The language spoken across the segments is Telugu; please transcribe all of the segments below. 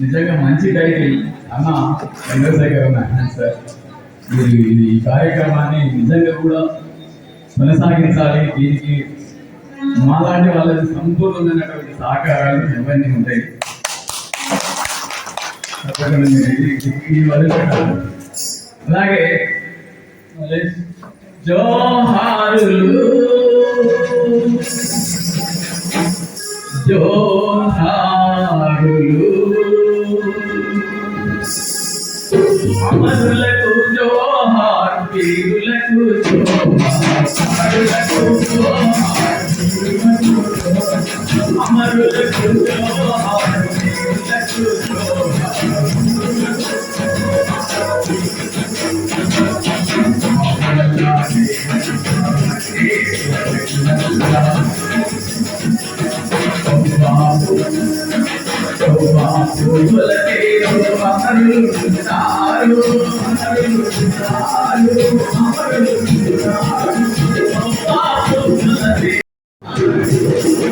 నిజంగా మంచి టైటిల్ అన్న చంద్రశేఖర్ అన్న సార్ మీరు ఇది ఈ కార్యక్రమాన్ని నిజంగా కూడా కొనసాగించాలి. దీనికి మాలాంటి వాళ్ళకి సంపూర్ణమైనటువంటి సహకారాలు ఇవన్నీ ఉంటాయి అలాగే జోహారులు అమరులకు జోహార్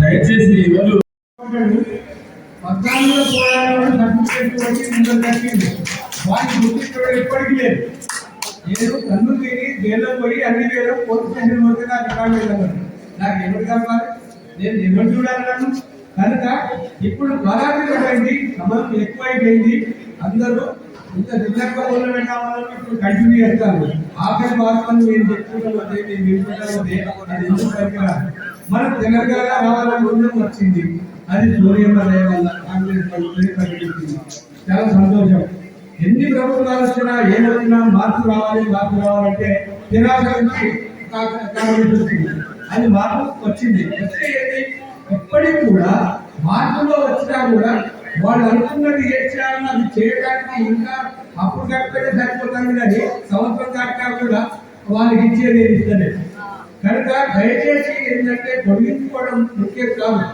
దయచేసి ఎవరు పద్నాలుగులో పోరాడడం గుర్తించడం ఎప్పటికీ లేదు నేను కన్ను తిని జైల్లో పోయి అన్ని పోలీస్ స్టేషన్ పోతే నాకు నాకు ఎవరు కావాలి నేను ఎవరు చూడాలను కనుక ఇప్పుడు బలాత్కరమైంది సమస్య ఎక్కువైపోయింది అందరూ ఇంత నిర్లక్ష్యంలో పెట్టామని ఇప్పుడు కంటిన్యూ చేస్తాను ఆఖరి భాగం నేను చెప్పుకుంటాం అదే నేను వింటున్నాను అది ఎందుకు పనికిరాదు మన తెలంగాణ రావాలని ఉండడం వచ్చింది అది సూర్యమ్మ వల్ల కాంగ్రెస్ ప్రకటించింది చాలా సంతోషం ఎన్ని ప్రభుత్వాలు వచ్చినా ఏమొచ్చినా మార్పు రావాలి మార్పు రావాలంటే నిరాశ నుంచి కాంగ్రెస్ వచ్చింది అది మార్పు వచ్చింది వస్తే ఏంటి ఎప్పటికి కూడా మార్పులో వచ్చినా కూడా వాళ్ళు అనుకున్నది ఏ చేయాలని అది చేయడానికి ఇంకా అప్పుడు కట్టడే సరిపోతుంది కానీ సంవత్సరం దాకా కూడా వాళ్ళకి ఇచ్చేది ఏది కనుక దయచేసి ఏంటంటే పొడిగించుకోవడం ముఖ్యం కాదు.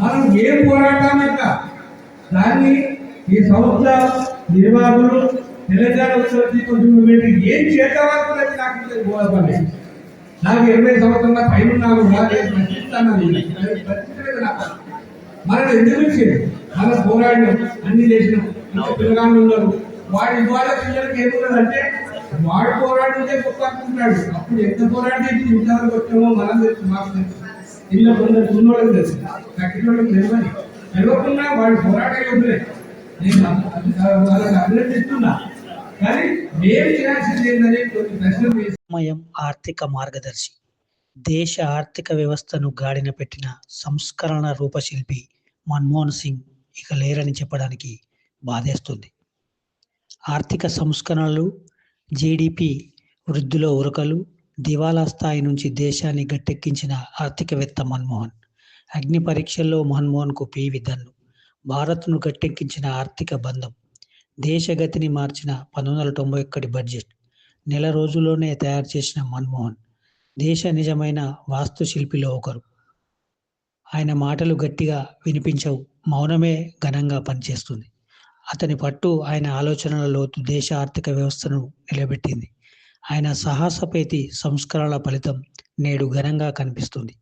మనం ఏం పోరాటాన్ని దాన్ని ఈ సంస్థ నిర్వాహకులు తెలంగాణ ఉత్సవం కొంచెం ఏం చేద్దామనుకున్నది నాకు ఇది బోధపడలేదు. నాకు ఇరవై సంవత్సరాల పైన ఉన్నా కూడా నేను ప్రశ్నిస్తాను అది ప్రశ్నించలేదు నాకు మనం ఎందుకు వచ్చింది మన పోరాడినాం అన్ని చేసినాం. పిల్లగాళ్ళు ఉన్నారు. వాడు ఇవాళ పిల్లలకి ఏమున్నదంటే వాడు పోరాడితే గొప్ప అనుకుంటాడు అప్పుడు ఎంత పోరాడి ఇంతవరకు వచ్చామో మనం తెలుసు మాకు తెలుసు. ఇల్లు కొందరు ఉన్నోళ్ళకి తెలుసు. కట్టినోళ్ళకి తెలియని తెలియకుండా వాడు పోరాడే వదిలే నేను వాళ్ళని అభినందిస్తున్నా. కానీ మేము చేయాల్సింది ఏంటనే కొన్ని ప్రశ్నలు సమయం ఆర్థిక మార్గదర్శి. దేశ ఆర్థిక వ్యవస్థను గాడిన పెట్టిన సంస్కరణ రూపశిల్పి మన్మోహన్ సింగ్ ఇక లేరని చెప్పడానికి బాధేస్తుంది. ఆర్థిక సంస్కరణలు జీడిపి వృద్ధిలో ఉరకలు దివాలా స్థాయి నుంచి దేశాన్ని గట్టెక్కించిన ఆర్థికవేత్త మన్మోహన్. అగ్ని పరీక్షల్లో మన్మోహన్కు పీవి దన్ను భారత్ను గట్టెక్కించిన ఆర్థిక బంధం. దేశగతిని మార్చిన పంతొమ్మిది వందల తొంభై ఒక్కటి బడ్జెట్ నెల రోజుల్లోనే తయారు చేసిన మన్మోహన్ దేశ నిజమైన వాస్తుశిల్పిలో ఒకరు. ఆయన మాటలు గట్టిగా వినిపించవు మౌనమే ఘనంగా పనిచేస్తుంది. అతని పట్టు ఆయన ఆలోచనల లోతు దేశ ఆర్థిక వ్యవస్థను నిలబెట్టింది. ఆయన సాహసపేతి సంస్కరణల ఫలితం నేడు ఘనంగా కనిపిస్తుంది.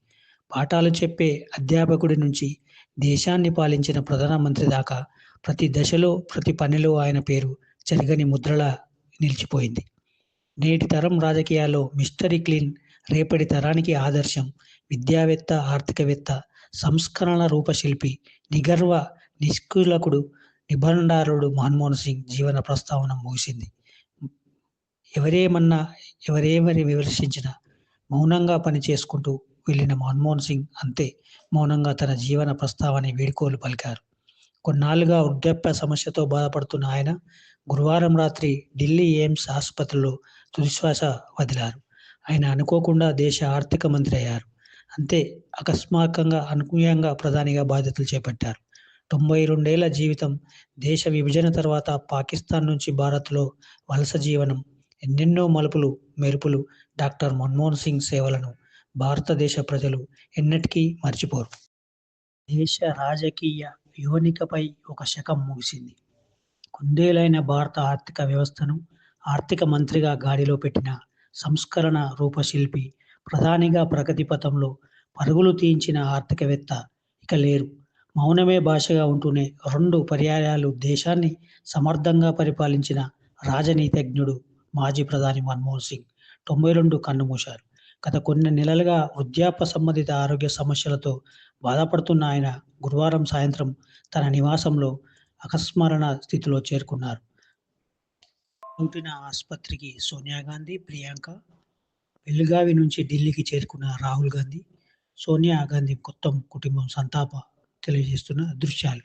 పాఠాలు చెప్పే అధ్యాపకుడి నుంచి దేశాన్ని పాలించిన ప్రధానమంత్రి దాకా ప్రతి దశలో ప్రతి పనిలో ఆయన పేరు చెరగని ముద్రలా నిలిచిపోయింది. నేటి తరం రాజకీయాల్లో మిస్టరీ క్లీన్ రేపటి తరానికి ఆదర్శం విద్యావేత్త ఆర్థికవేత్త సంస్కరణ రూపశిల్పి నిగర్వ నిష్కులకుడు నిబండారుడు మన్మోహన్ సింగ్ జీవన ప్రస్తావన ముగిసింది. ఎవరేమన్నా ఎవరేమని విమర్శించినా మౌనంగా పని వెళ్ళిన వెళ్ళిన మన్మోహన్ సింగ్ అంతే మౌనంగా తన జీవన ప్రస్తావాన్ని వేడుకోలు పలికారు. కొన్నాళ్ళుగా వృద్ధాప్య సమస్యతో బాధపడుతున్న ఆయన గురువారం రాత్రి ఢిల్లీ ఎయిమ్స్ ఆసుపత్రిలో తుదిశ్వాస వదిలారు. ఆయన అనుకోకుండా దేశ ఆర్థిక మంత్రి అయ్యారు. అంతే అకస్మాత్కంగా అనుకూలంగా ప్రధానిగా బాధ్యతలు చేపట్టారు. తొంభై రెండేళ్ళ జీవితం దేశ విభజన తర్వాత పాకిస్తాన్ నుంచి భారత్లో వలస జీవనం ఎన్నెన్నో మలుపులు మెరుపులు డాక్టర్ మన్మోహన్ సింగ్ సేవలను భారతదేశ ప్రజలు ఎన్నటికీ మర్చిపోరు. దేశ రాజకీయ యోనికపై ఒక శకం ముగిసింది. కుందేలైన భారత ఆర్థిక వ్యవస్థను ఆర్థిక మంత్రిగా గాడిలో పెట్టిన సంస్కరణ రూపశిల్పి ప్రధానిగా ప్రగతి పథంలో పరుగులు తీయించిన ఆర్థికవేత్త ఇక లేరు. మౌనమే భాషగా ఉంటూనే రెండు పర్యాయాలు దేశాన్ని సమర్థంగా పరిపాలించిన రాజనీతిజ్ఞుడు మాజీ ప్రధాని మన్మోహన్ సింగ్ తొంభై రెండు కన్నుమూశారు. గత కొన్ని నెలలుగా వృద్ధాప్య సంబంధిత ఆరోగ్య సమస్యలతో బాధపడుతున్న ఆయన గురువారం సాయంత్రం తన నివాసంలో అకస్మరణ స్థితిలో చేరుకున్నారు. పుట్టిన ఆసుపత్రికి సోనియా గాంధీ ప్రియాంక బెల్గావి నుంచి ఢిల్లీకి చేరుకున్న రాహుల్ గాంధీ సోనియా గాంధీ మొత్తం కుటుంబం సంతాప తెలియజేస్తున్న దృశ్యాలు.